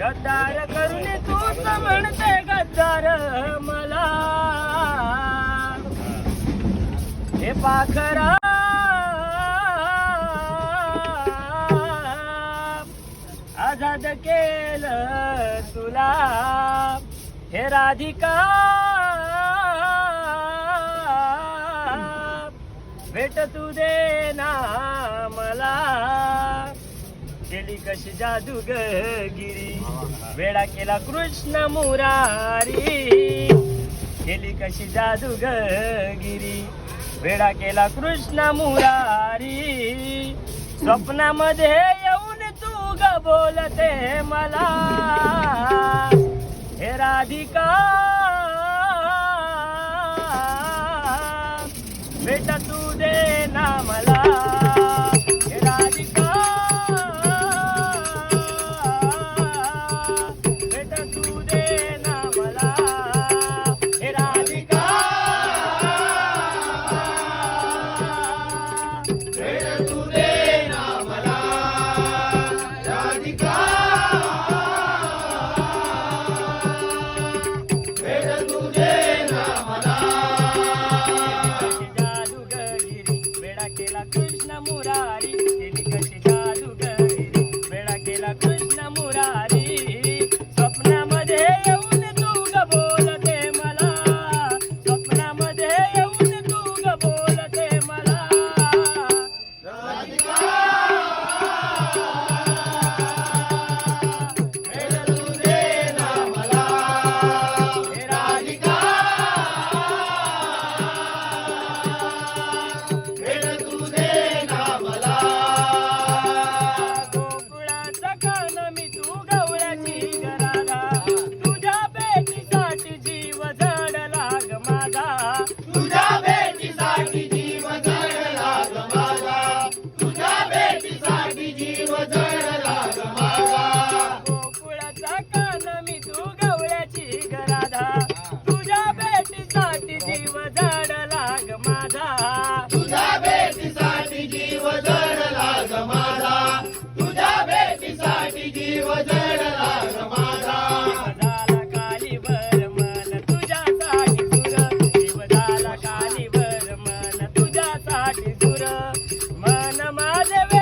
गद्दार करून तू म्हणते गद्दार मला. हे पाखरा. आझाद केलं तुला. हे राधिका. भेट तू देना मला. केली कशी जादूगिरी वेडा केला कृष्ण मुरारी. केली कशी जादूगिरी वेडा केला कृष्ण मुरारी. स्वप्नामध्ये येऊन तू ग बोलते मला. हे राधिका. बेटा तू दे namorar. Mudabed. जीवनासाठी दूर. मन माझे